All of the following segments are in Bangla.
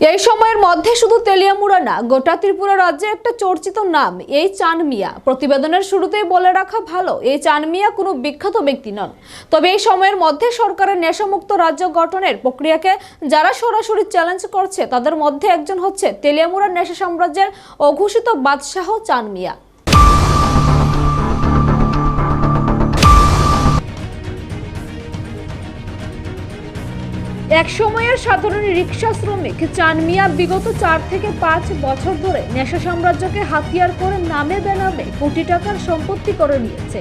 এই সময়ের মধ্যে শুধু তেলিয়ামুড়া না, গোটা ত্রিপুরা রাজ্যে একটা চর্চিত নাম, এই চান মিয়া প্রতিবেদনের শুরুতেই বলে রাখা ভালো, এই চান মিয়া কোনো বিখ্যাত ব্যক্তি নন। তবে এই সময়ের মধ্যে সরকারের নেশামুক্ত রাজ্য গঠনের প্রক্রিয়াকে যারা সরাসরি চ্যালেঞ্জ করছে, তাদের মধ্যে একজন হচ্ছে তেলিয়ামুড়ার নেশা সাম্রাজ্যের অঘোষিত বাদশাহ চান মিয়া এক সময়ের সাধারণ রিক্সা শ্রমিক চানমিয়া বিগত চার থেকে পাঁচ বছর ধরে নেশা সাম্রাজ্যকে হাতিয়ার করে নামে বেনামে কোটি টাকার সম্পত্তি করে নিয়েছে।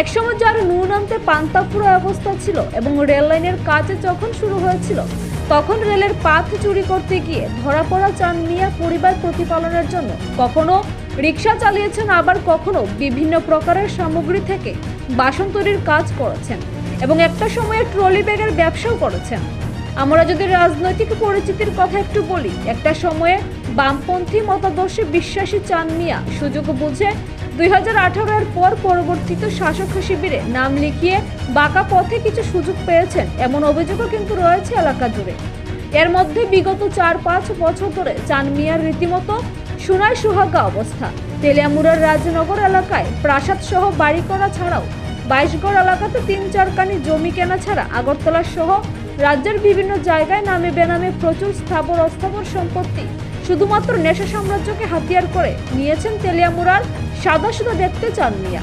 একসময় যার নুনান্তে পান্তাপুরা অবস্থা ছিল এবং রেল লাইনের কাজ যখন শুরু হয়েছিল, তখন রেলের পাথ চুরি করতে গিয়ে ধরা পড়া চান মিয়া পরিবার প্রতিপালনের জন্য কখনো রিক্সা চালিয়েছেন, আবার কখনো বিভিন্ন প্রকারের সামগ্রী থেকে বাসন তৈরির কাজ করেছেন এবং একটা সময়ে ট্রলি ব্যাগের ব্যবসাও করেছেন। আমরা যদি রাজনৈতিক পরিচিতির কথা একটু বলি, একটা সময়ে বামপন্থী মতাদর্শে বিশ্বাসী চান মিয়া। সুযোগ বুঝে দুই হাজার পর পরবর্তীত শাসক শিবিরে নাম লিখিয়ে বাঁকা পথে কিছু সুযোগ পেয়েছেন। এমন অভিযোগও কিন্তু রয়েছে এলাকা জুড়ে। এর মধ্যে বিগত চার পাঁচ বছর ধরে চান মিয়ার রীতিমতো সোনায় সুহাগা অবস্থা। তেলিয়ামুড়ার রাজনগর এলাকায় প্রাসাদ সহ বাড়ি করা ছাড়াও বাইশগড় এলাকাতে তিন চারকানি জমি কেনা ছাড়া আগরতলা সহ রাজ্যের বিভিন্ন জায়গায় নামে বেনামে প্রচুর স্থাবর অস্থাবর সম্পত্তি, শুধুমাত্র নেশা সাম্রাজ্যকে হাতিয়ার করে নিয়েছেন তেলিয়ামুড়ার সাদা সাদা দেখতে চান মিয়া।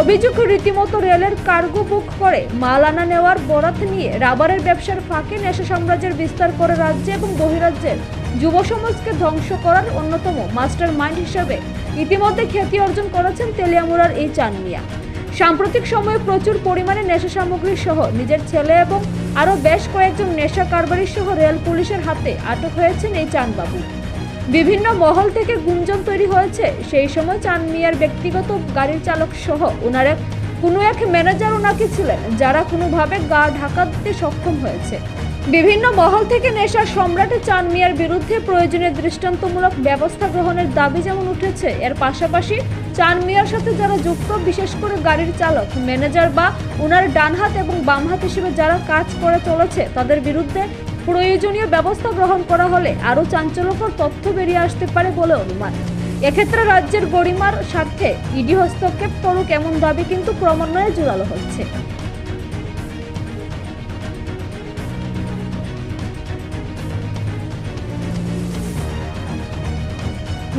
অভিযোগ রীতিমতো রেলের কার্গো বুক করে মাল আনা নেওয়ার বরাত নিয়ে রাবারের ব্যবসার ফাঁকে নেশা সাম্রাজ্যের বিস্তার করে রাজ্যে এবং বহিরাজ্যের যুব সমাজকে ধ্বংস করার অন্যতম মাস্টার মাইন্ড হিসেবে ইতিমধ্যে খ্যাতি অর্জন করেছেন তেলিয়ামুড়ার এই চান মিয়া। সাম্প্রতিক সময়ে প্রচুর পরিমাণে নেশা সামগ্রী সহ নিজের ছেলে এবং আরও বেশ কয়েকজন নেশা কারবারি সহ রেল পুলিশের হাতে আটক হয়েছেন এই চানবাবু। বিভিন্ন মহল থেকে গুঞ্জন তৈরি হয়েছে, সেই সময় চান মিয়ার ব্যক্তিগত গাড়ির চালক সহ ওনার এক কোনো এক ম্যানেজার ওনাকে ছিলেন, যারা কোনোভাবে গা ঢাকা দিতে সক্ষম হয়েছে। বিভিন্ন মহল থেকে নেশার সম্রাট চান মিয়ার বিরুদ্ধে প্রয়োজনীয় দৃষ্টান্তমূলক ব্যবস্থা গ্রহণের দাবি যেমন উঠেছে, এর পাশাপাশি চান মিয়ার সাথে যারা যুক্ত, বিশেষ করে গাড়ির চালক, ম্যানেজার বা ওনার ডান হাত এবং বাম হাত হিসেবে যারা কাজ করে চলেছে, তাদের বিরুদ্ধে প্রয়োজনীয় ব্যবস্থা গ্রহণ করা হলে আরও চাঞ্চল্যকর তথ্য বেরিয়ে আসতে পারে বলে অনুমান। এক্ষেত্রে রাজ্যের গরিমার স্বার্থে ইডি হস্তক্ষেপ করুক এমন দাবি কিন্তু ক্রমান্বয়ে জোরালো হচ্ছে।